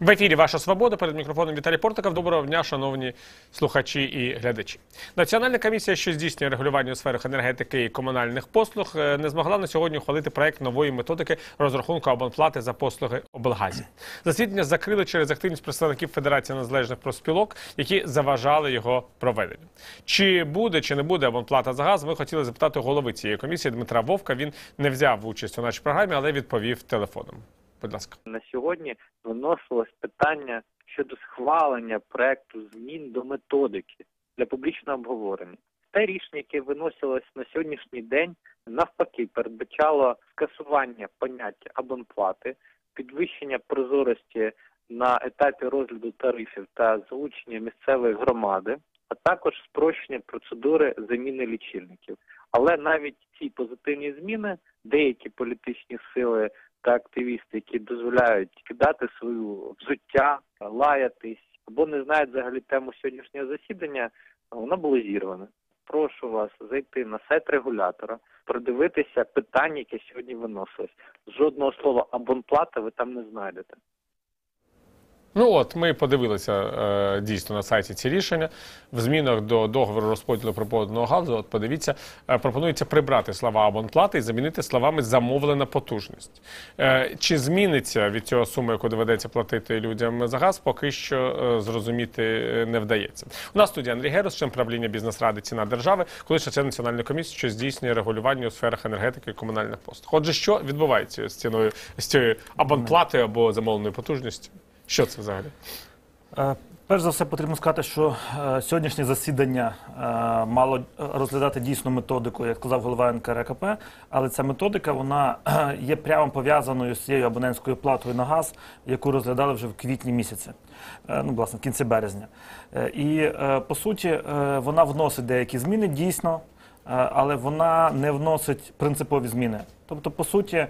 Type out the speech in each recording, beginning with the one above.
В ефірі Ваша Свобода перед мікрофоном Віталій Портиков. Доброго дня, шановні слухачі і глядачі. Національна комісія, що здійснює регулювання у сферах енергетики і комунальних послуг, е, не змогла на сьогодні ухвалити проект нової методики розрахунку абонплати за послуги облгазі. Засідання закрили через активність представників Федерації незалежних профспілок, які заважали його проведенню. Чи буде чи не буде абонплата за газ? Ми хотіли запитати голови цієї комісії Дмитра Вовка. Він не взяв участь у нашій програмі, але відповів телефоном. Будь ласка. на сьогодні виносилось питання щодо схвалення проекту змін до методики для публічного обговорення. Те рішення, яке виносилось на сьогоднішній день, навпаки, передбачало скасування поняття абонплати, підвищення прозорості на етапі розгляду тарифів та залучення місцевої громади, а також спрощення процедури заміни лічильників. Але навіть ці позитивні зміни деякі політичні сили та активісти, які дозволяють кидати свою взуття, лаятись або не знають взагалі тему сьогоднішнього засідання, воно було зірване. Прошу вас зайти на сайт регулятора, продивитися питання, яке сьогодні виносилось. Жодного слова абонплата ви там не знайдете. Ну от ми подивилися е, дійсно на сайті ці рішення. В змінах до договору розподілу приподного газу. От подивіться, е, пропонується прибрати слова абонплати і замінити словами замовлена потужність. Е, чи зміниться від цього сума, яку доведеться платити людям за газ, поки що зрозуміти не вдається. У нас студія Андрій Герус, член правління бізнес-ради ціна держави, колишній член національної комісії, що здійснює регулювання у сферах енергетики і комунальних послуг. Отже, що відбувається з ціною з цією абонплатою або замовленою потужністю? Що це взагалі? Е, Перш за все, потрібно сказати, що е, сьогоднішнє засідання е, мало розглядати дійсну методику, як сказав голова НКРКП, але ця методика вона є прямо пов'язаною з цією абонентською платою на газ, яку розглядали вже в квітні місяці, ну, власне, в кінці березня. І по суті, вона вносить деякі зміни дійсно. Але вона не вносить принципові зміни. Тобто, по суті,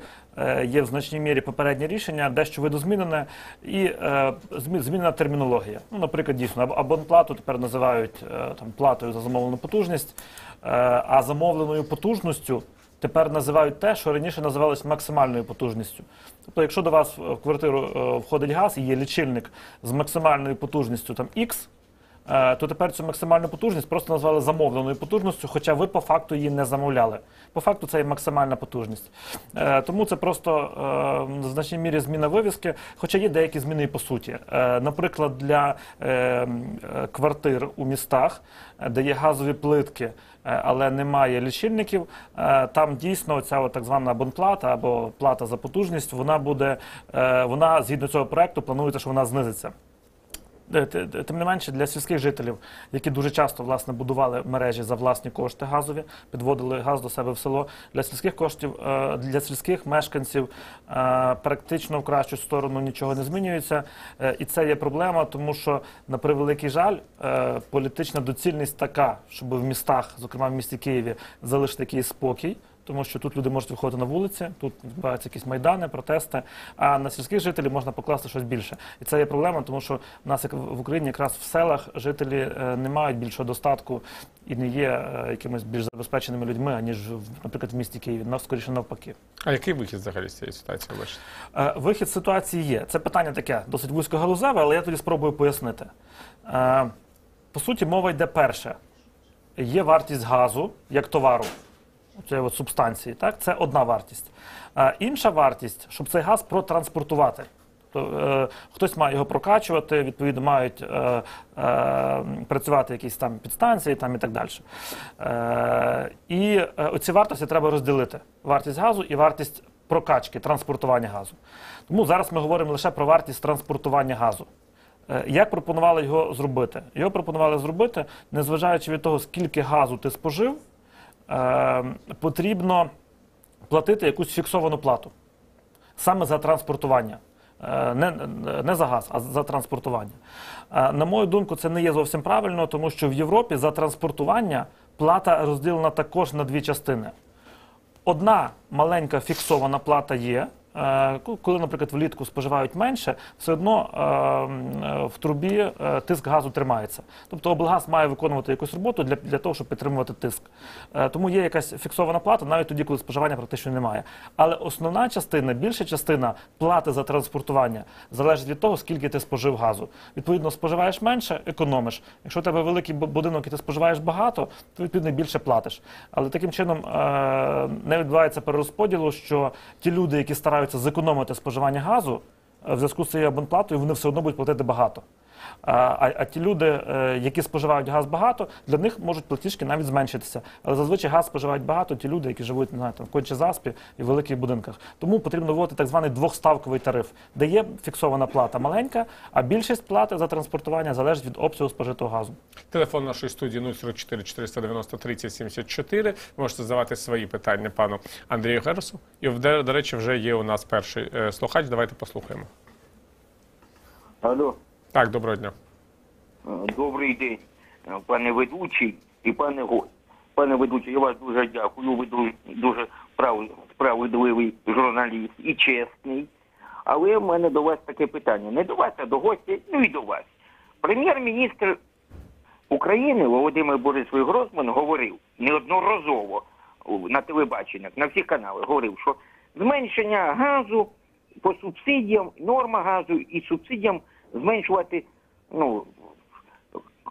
є в значній мірі попереднє рішення, дещо видозмінене, і е, змінена термінологія. Ну, наприклад, дійсно, аб- абонплату тепер називають е, там платою за замовлену потужність, е, а замовленою потужністю тепер називають те, що раніше називалось максимальною потужністю. Тобто, якщо до вас в квартиру е, входить газ і є лічильник з максимальною потужністю там X, Е, то тепер цю максимальну потужність просто назвали замовленою потужністю, хоча ви по факту її не замовляли. По факту це є максимальна потужність. Е, Тому це просто е, в значній мірі зміна вивіски, хоча є деякі зміни і по суті. Е, Наприклад, для е, е, квартир у містах, е, де є газові плитки, е, але немає лічильників, е, там дійсно ця так звана абонплата або плата за потужність, вона буде, е, вона згідно цього проекту планується, що вона знизиться. Е, т- Тим не менше, для сільських жителів, які дуже часто власне будували мережі за власні кошти газові, підводили газ до себе в село. Для сільських коштів, е, для сільських мешканців е, практично в кращу сторону нічого не змінюється. Е, І це є проблема, тому що на превеликий жаль, е, політична доцільність така, щоб в містах, зокрема в місті Києві, залишити якийсь спокій. Тому що тут люди можуть виходити на вулиці, тут відбуваються якісь майдани, протести. А на сільських жителів можна покласти щось більше. І це є проблема, тому що в нас як в Україні якраз в селах жителі е, не мають більшого достатку і не є е, якимись більш забезпеченими людьми, аніж наприклад в місті Києві. Нав скоріше навпаки. А який вихід взагалі з цієї ситуації? бачите? Е, Вихід з ситуації є. Це питання таке досить вузькогалузеве, але я тоді спробую пояснити. По суті, мова йде перше. Є вартість газу як товару, цієї от субстанції. Так? Це одна вартість. Е, Інша вартість, щоб цей газ протранспортувати. Тобто, е, хтось має його прокачувати, відповідно, мають е, е, працювати якісь там підстанції там, і так далі. Е, і е, оці вартості треба розділити: вартість газу і вартість прокачки, транспортування газу. Тому зараз ми говоримо лише про вартість транспортування газу. Е, Як пропонували його зробити? Його пропонували зробити, незважаючи від того, скільки газу ти спожив, потрібно платити якусь фіксовану плату саме за транспортування. Е, Не, не за газ, а за транспортування. Е, На мою думку, це не є зовсім правильно, тому що в Європі за транспортування плата розділена також на дві частини. Одна маленька фіксована плата є, е, коли, наприклад, влітку споживають менше, все одно е, е, в трубі е, тиск газу тримається. Тобто облгаз має виконувати якусь роботу для, для того, щоб підтримувати тиск. Е, Тому є якась фіксована плата, навіть тоді, коли споживання практично немає. Але основна частина, більша частина плати за транспортування залежить від того, скільки ти спожив газу. Відповідно, споживаєш менше, економиш. Якщо у тебе великий будинок і ти споживаєш багато, то відповідно більше платиш. Але таким чином е, не відбувається перерозподілу, що ті люди, які стараються зекономити споживання газу, е, в зв'язку з цією абонплатою, вони все одно будуть платити багато. А, а, ті люди, е, які споживають газ багато, для них можуть платіжки навіть зменшитися. Але зазвичай газ споживають багато ті люди, які живуть не знаю, там, в конче заспі і в великих будинках. Тому потрібно вводити так званий двохставковий тариф, де є фіксована плата маленька, а більшість плати за транспортування залежить від обсягу спожитого газу. Телефон нашої студії 044 490 30 74. Ви можете задавати свої питання пану Андрію Герасу. І, до, до речі, вже є у нас перший е, слухач. Давайте послухаємо. Алло, Так, доброго дня. е, добрий день, е, пане ведучий і пане гость. Пане ведучий, я вас дуже дякую. Ви дуже, справедливий журналіст і чесний. Але в мене до вас таке питання. Не до вас, а до гостя, ну і до вас. Прем'єр-міністр України Володимир Борисович Гросман говорив неодноразово на телебаченнях, на всіх каналах говорив, що зменшення газу по субсидіям, норма газу і субсидіям зменшувати ну,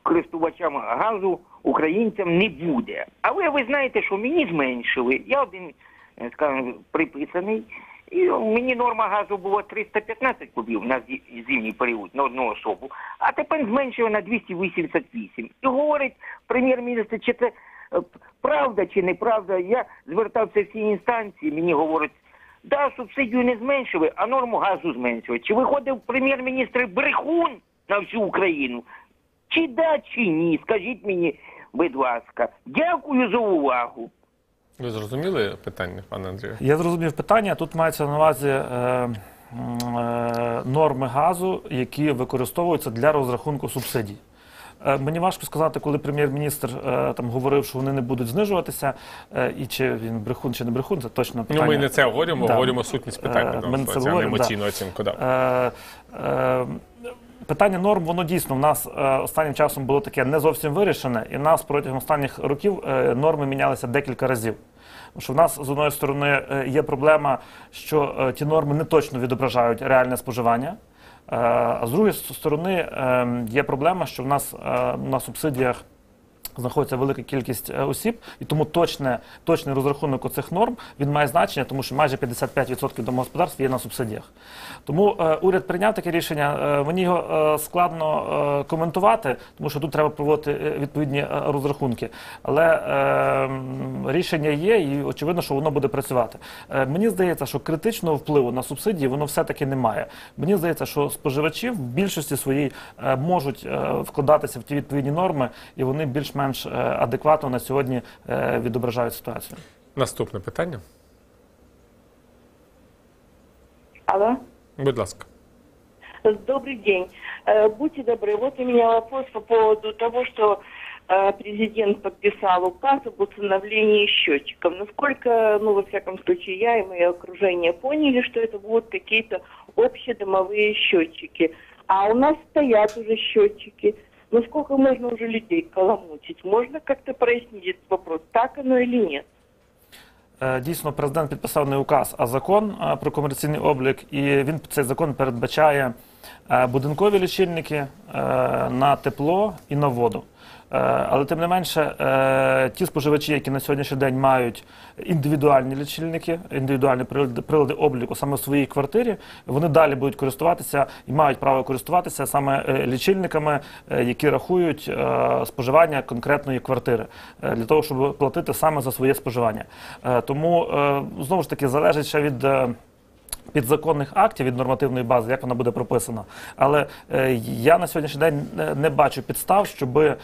користувачам газу українцям не буде. Але ви знаєте, що мені зменшили. Я один, е, скажімо, приписаний. І мені норма газу була 315 кубів на зимній період на одну особу, а тепер зменшили на 288. І говорить прем'єр-міністр, чи це е, правда чи неправда. Я звертався в всі інстанції, мені говорять, да, субсидію не зменшили, а норму газу зменшили. Чи виходив прем'єр-міністр брехун на всю Україну? Чи да, чи ні? Скажіть мені, будь ласка. Дякую за увагу. Ви зрозуміли питання, пане Андрію? Я зрозумів питання. Тут мається на увазі е, е, норми газу, які використовуються для розрахунку субсидій. Е, Мені важко сказати, коли прем'єр-міністр е, там говорив, що вони не будуть знижуватися, е, і чи він брехун, чи не брехун, це точно питання. Ну, ми не це говоримо, Да. говоримо сутність питань, ми не це не говоримо, емоційну да. оцінку. Да. Е, е, Питання норм, воно дійсно в нас е, останнім часом було таке не зовсім вирішене, і в нас протягом останніх років е, норми мінялися декілька разів. Що в нас з одної сторони є проблема, що е, ті норми не точно відображають реальне споживання. Е, А з другої сторони е, є проблема, що в нас е, на субсидіях знаходиться велика кількість е, осіб, і тому точне, точний розрахунок оцих норм він має значення, тому що майже 55% домогосподарств є на субсидіях. Тому е, уряд прийняв таке рішення. Е, мені його е, складно е, коментувати, тому що тут треба проводити е, відповідні е, розрахунки. Але е, рішення є, і очевидно, що воно буде працювати. Е, мені здається, що критичного впливу на субсидії воно все-таки немає. Мені здається, що споживачі в більшості своїй е, можуть е, вкладатися в ті відповідні норми, і вони більш-менш е, адекватно на сьогодні е, відображають ситуацію. Наступне питання. Алло. Будь ласка. Добрый день. Э, Будьте добры, вот у меня вопрос по поводу того, что э, президент подписал указ об установлении счетчиков. Насколько, ну, во всяком случае, я и мое окружение поняли, что это будут какие-то общедомовые счетчики. А у нас стоят уже счетчики. Ну, сколько можно уже людей коломутить? Можно как-то прояснить этот вопрос, так оно или нет? Е, Дійсно, президент підписав не указ, а закон е, про комерційний облік, і він цей закон передбачає будинкові лічильники е, на тепло і на воду. Е, Але тим не менше, е, ті споживачі, які на сьогоднішній день мають індивідуальні лічильники, індивідуальні прилади, обліку саме в своїй квартирі, вони далі будуть користуватися і мають право користуватися саме е, лічильниками, е, які рахують е, споживання конкретної квартири, е, для того, щоб платити саме за своє споживання. Е, Тому е, знову ж таки залежить ще від. Підзаконних актів від нормативної бази, як вона буде прописана. Але е, я на сьогоднішній день не бачу підстав, щоб е,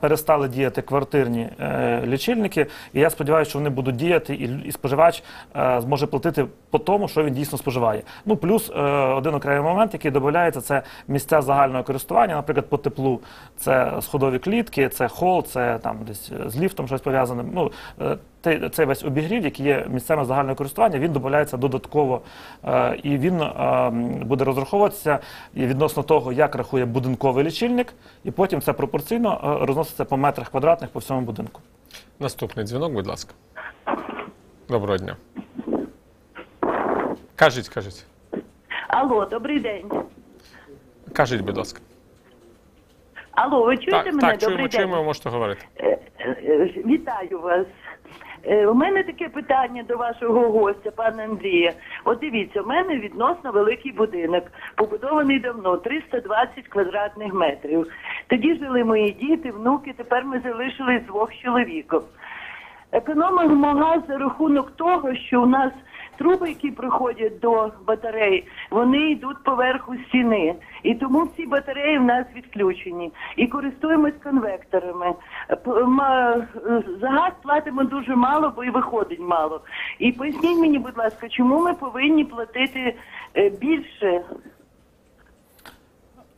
перестали діяти квартирні е, лічильники. І я сподіваюся, що вони будуть діяти, і, і споживач е, зможе платити по тому, що він дійсно споживає. Ну плюс е, один окремий момент, який додається, це місця загального користування, наприклад, по теплу. Це сходові клітки, це хол, це там десь з ліфтом щось пов'язане. Ну, е, цей, цей весь обігрів, який є місцеве загальне користування, він додається додатково е, і він е, буде розраховуватися і відносно того, як рахує будинковий лічильник, і потім це пропорційно е, розноситься по метрах квадратних по всьому будинку. Наступний дзвінок, будь ласка. Доброго дня. Кажіть, кажіть. Алло, добрий день. Кажіть, будь ласка. Алло, ви чуєте Так, мене? так, добрий чуємо, день. чуємо, можете говорити. Вітаю вас. Е, У мене таке питання до вашого гостя, пане Андрія. От дивіться, у мене відносно великий будинок, побудований давно, 320 квадратних метрів. Тоді жили мої діти, внуки, тепер ми залишились двох чоловіком. Економимо газ за рахунок того, що у нас труби, які приходять до батарей, вони йдуть поверху стіни. І тому всі батареї в нас відключені. І користуємось конвекторами. За газ платимо дуже мало, бо і виходить мало. І поясніть мені, будь ласка, чому ми повинні платити е, більше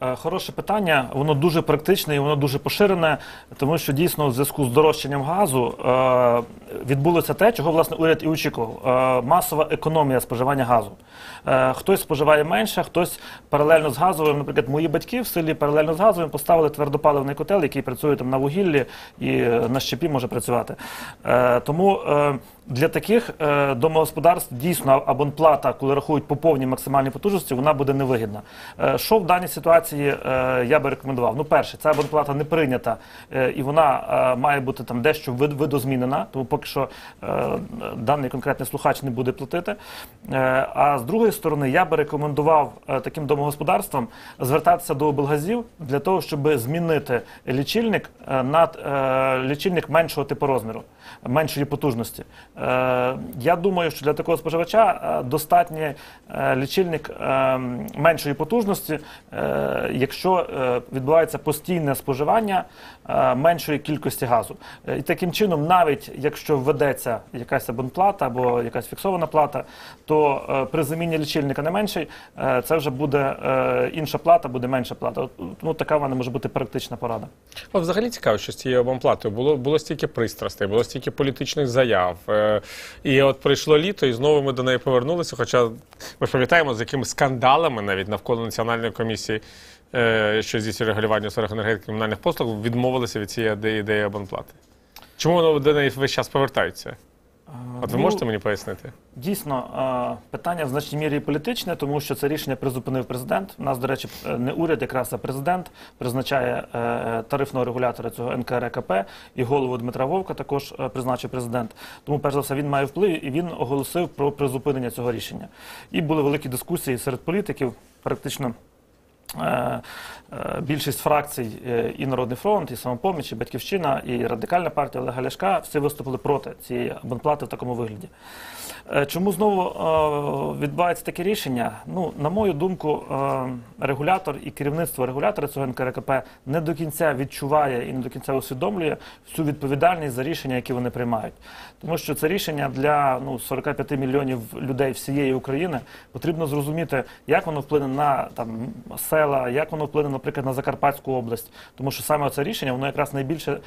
Хороше питання, воно дуже практичне і воно дуже поширене, тому що дійсно в зв'язку з дорожчанням газу е, відбулося те, чого власне уряд і очікував. Е, масова економія споживання газу. Е, хтось споживає менше, хтось паралельно з газовим. Наприклад, мої батьки в селі паралельно з газовим поставили твердопаливний котел, який працює там на вугіллі і е, на щепі може працювати. Е, тому е, для таких е, домогосподарств дійсно абонплата, коли рахують по повній максимальній потужності, вона буде невигідна. Е, що в даній ситуації е, я би рекомендував? Ну, перше, ця абонплата не прийнята, е, і вона е, має бути там дещо вид- видозмінена, тому поки що е, даний конкретний слухач не буде платити. Е, а з другої сторони, я би рекомендував е, таким домогосподарствам звертатися до облгазів для того, щоб змінити лічильник е, на е, лічильник меншого типу розміру, меншої потужності. Е, Я думаю, що для такого споживача е, достатній е, лічильник меншої потужності, якщо відбувається постійне споживання меншої кількості газу. Е, І таким чином, навіть якщо введеться якась абонплата або якась фіксована плата, то е, при заміні лічильника на менший е, це вже буде е, інша плата, буде менша плата. От, Ну, така вона може бути практична порада. От взагалі цікаво, що з цією обомплатою було, було стільки пристрастей, було стільки політичних заяв. Е, і от прийшло літо, і знову ми до неї повернулися. Хоча ми пам'ятаємо, з якими скандалами навіть навколо національної комісії, е, що здійснює регулювання у сферах енергетики комунальних послуг, відмовилися від цієї ідеї, обомплати. Чому воно до неї весь час повертаються? От ви Ну, можете мені пояснити? Дійсно, е, питання в значній мірі політичне, тому що це рішення призупинив президент. У нас, до речі, е, не уряд, якраз а президент призначає е, тарифного регулятора цього НКРКП і голову Дмитра Вовка також е, призначив президент. Тому, перш за все, він має вплив і він оголосив про призупинення цього рішення. І були великі дискусії серед політиків, практично. Е, е, Більшість фракцій е, і Народний фронт, і самопоміч, і Батьківщина, і Радикальна партія Олега Ляшка всі виступили проти цієї абонплати в такому вигляді. Чому знову відбувається таке рішення? Ну, на мою думку, регулятор і керівництво регулятора цього НКРКП не до кінця відчуває і не до кінця усвідомлює всю відповідальність за рішення, які вони приймають. Тому що це рішення для ну, 45 мільйонів людей всієї України. Потрібно зрозуміти, як воно вплине на там, села, як воно вплине, наприклад, на Закарпатську область. Тому що саме це рішення воно якраз найбільше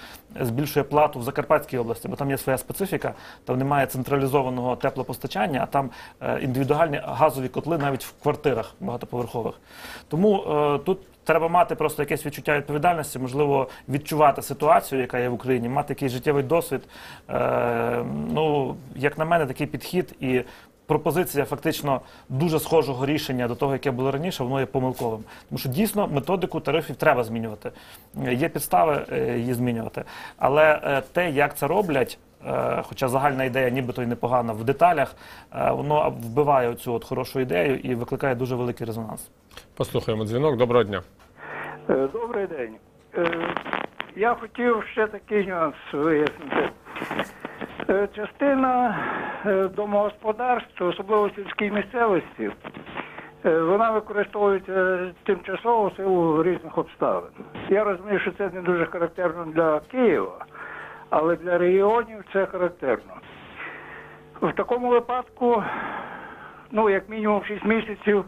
збільшує плату в Закарпатській області, бо там є своя специфіка, там немає централізованого теплопостачання, а там е, індивідуальні газові котли навіть в квартирах багатоповерхових. Тому е, тут. Треба мати просто якесь відчуття відповідальності, можливо, відчувати ситуацію, яка є в Україні, мати якийсь життєвий досвід. Е, ну, як на мене, такий підхід і пропозиція фактично дуже схожого рішення до того, яке було раніше, воно є помилковим. Тому що дійсно методику тарифів треба змінювати. Е, Є підстави е, її змінювати. Але е, те, як це роблять. Хоча загальна ідея, нібито й непогана в деталях, воно вбиває цю от хорошу ідею і викликає дуже великий резонанс. Послухаємо дзвінок. Доброго дня. Добрий день. Я хотів ще такий нюанс вияснити. Е, Частина е, домогосподарств, особливо сільській місцевості, е, вона використовується тимчасово в силу різних обставин. Я розумію, що це не дуже характерно для Києва, але для регіонів це характерно. В такому випадку, ну, як мінімум 6 місяців,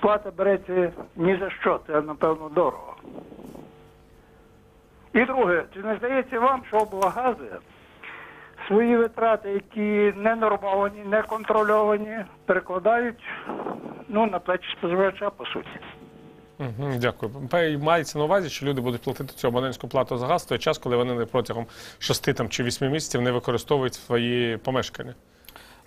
плата береться ні за що, це напевно дорого. І друге, чи не здається вам, що облагази свої витрати, які не нормовані, не контрольовані, перекладають ну, на плечі споживача, по суті. Дякую. Мається на увазі, що люди будуть платити цю абонентську плату за газ в той час, коли вони не протягом 6 там, чи 8 місяців не використовують свої помешкання.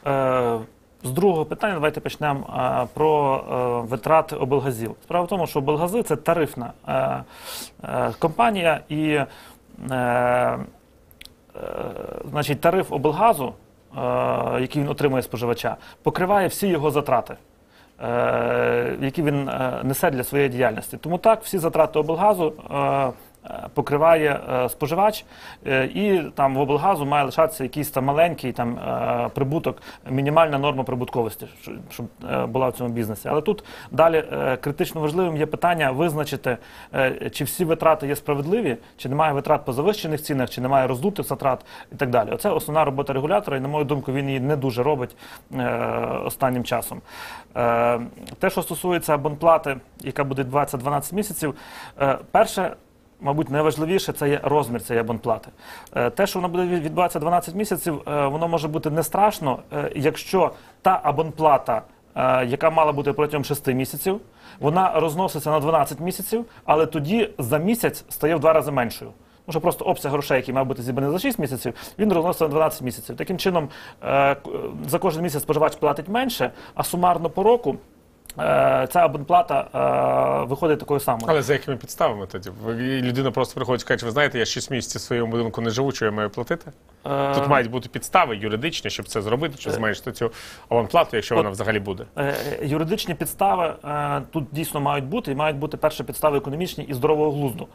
Е, З другого питання давайте почнемо е, про е, витрати облгазів. Справа в тому, що облгази це тарифна е, е, компанія, і е, значить, тариф облгазу, е, який він отримує споживача, покриває всі його затрати. е, Які він е, несе для своєї діяльності. Тому так, всі затрати облгазу е, е, покриває е, споживач, е, і там в облгазу має лишатися якийсь там маленький там е, прибуток, мінімальна норма прибутковості, щоб е, була в цьому бізнесі. Але тут далі е, критично важливим є питання визначити, е, чи всі витрати є справедливі, чи немає витрат по завищених цінах, чи немає роздутих затрат і так далі. Оце основна робота регулятора, і на мою думку, він її не дуже робить е, останнім часом. Е, Те, що стосується абонплати, яка буде 20-12 місяців, е, перше. Мабуть, найважливіше це є розмір цієї абонплати. Е, Те, що воно буде відбуватися 12 місяців, е, воно може бути не страшно, е, якщо та абонплата, яка мала бути протягом 6 місяців, вона розноситься на 12 місяців, але тоді за місяць стає в два рази меншою. Тому що просто обсяг грошей, який мав бути зібраний за 6 місяців, він розноситься на 12 місяців. Таким чином, за кожен місяць споживач платить менше, а сумарно по року ця абонплата е, виходить такою самою. Але за якими підставами тоді? Людина просто приходить і каже, ви знаєте, я 6 місяців в своєму будинку не живу, що я маю платити? Е, Тут мають бути підстави юридичні, щоб це зробити, щоб зменшити цю абонплату, якщо вона взагалі буде. Е, Юридичні підстави е, тут дійсно мають бути, і мають бути перші підстави економічні і здорового глузду.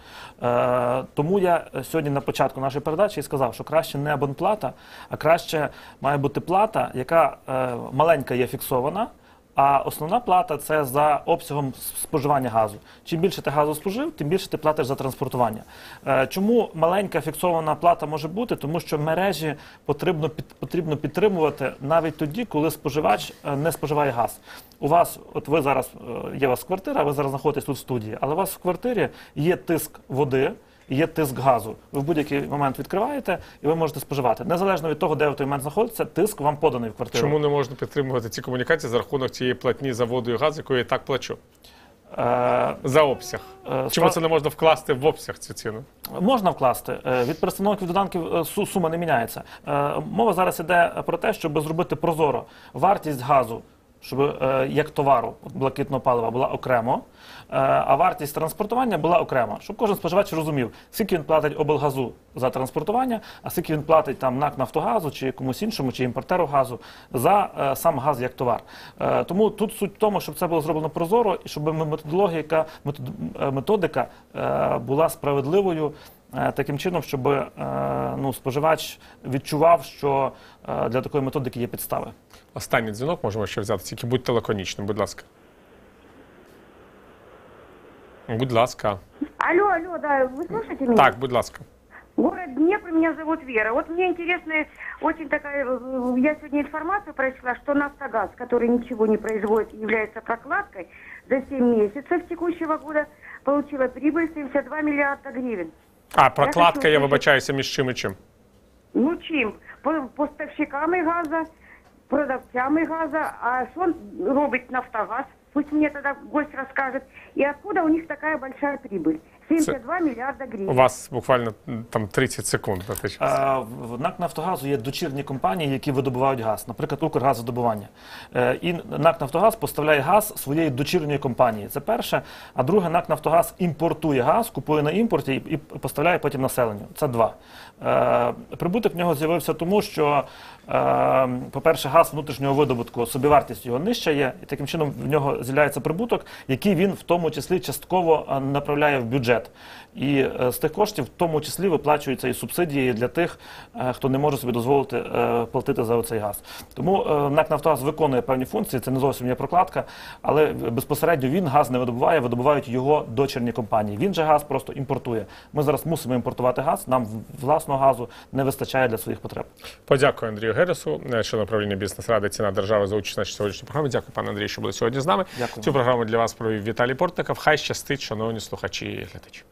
Е, Тому я сьогодні на початку нашої передачі і сказав, що краще не абонплата, а краще має бути плата, яка е, маленька є фіксована. А основна плата це за обсягом споживання газу. Чим більше ти газу спожив, тим більше ти платиш за транспортування. Е, Чому маленька фіксована плата може бути? Тому що мережі потрібно потрібно підтримувати навіть тоді, коли споживач е, не споживає газ. У вас, от ви зараз е, є у вас квартира, ви зараз знаходитесь тут в студії, але у вас в квартирі є тиск води. Є тиск газу. Ви в будь-який момент відкриваєте і ви можете споживати. Незалежно від того, де ви в той момент знаходиться, тиск вам поданий в квартиру. Чому не можна підтримувати ці комунікації за рахунок цієї платні за воду і газ, яку я так плачу? Е, За обсяг. Е, Чому це не можна вкласти в обсяг цю ціну? Можна вкласти Е, від перестановки доданків сума не міняється. Мова зараз іде про те, щоб зробити прозоро вартість газу, щоб як товару блакитного палива була окремо, а вартість транспортування була окремо, щоб кожен споживач розумів, скільки він платить облгазу за транспортування, а скільки він платить там НАК Нафтогазу чи комусь іншому, чи імпортеру газу за е, сам газ як товар. Е, Тому тут суть в тому, щоб це було зроблено прозоро і щоб методологія, метод- е, методика була справедливою. Таким чином, щоб ну, споживач відчував, що для такої методики є підстави. Останній дзвінок можемо ще взяти, тільки будьте лаконічним, будь ласка. Будь ласка. Алло, алло, да, вы слышите меня? Так, будь ласка. Город Днепр, меня зовут Вера. Вот мне интересно, очень такая, я сегодня информацию прочла, что Нафтогаз, который ничего не производит, является прокладкой, за 7 месяцев текущего года получила прибыль 72 миллиарда гривен. А, прокладка, хочу я вибачаюся між чим і чим. Ну чим? По- Поставщиками газа, продавцями газа, а что робить Нафтогаз? Пусть мне тогда гость расскажет. И откуда у них такая большая прибыль? 72 миллиарда гривен. У вас буквально там 30 секунд. Е, В НАК Нафтогазу є дочірні компанії, які видобувають газ, наприклад, Укргазодобування. Е, І НАК Нафтогаз поставляє газ своєї дочірньої компанії. Це перше. А друге, НАК Нафтогаз імпортує газ, купує на імпорті і і поставляє потім населенню. Це два. Е, Прибуток в нього з'явився тому, що, е, по-перше, газ внутрішнього видобутку, собівартість його нижча є, і таким чином в нього з'являється прибуток, який він в тому числі частково е, направляє в бюджет. І з тих коштів в тому числі виплачуються і субсидії для тих, хто не може собі дозволити платити за оцей газ. Тому НАК «Нафтогаз» виконує певні функції, це не зовсім є прокладка, але безпосередньо він газ не видобуває, видобувають його дочірні компанії. Він же газ просто імпортує. Ми зараз мусимо імпортувати газ, нам в- власного газу не вистачає для своїх потреб. Подякую Андрію Гересу, член управління бізнес-ради ціна держави за участь нашій сьогоднішній програмі. Дякую, пане Андрію, що були сьогодні з нами. Дякую. Цю програму для вас провів Віталій Портников. Хай щастить, шановні слухачі і глядачі.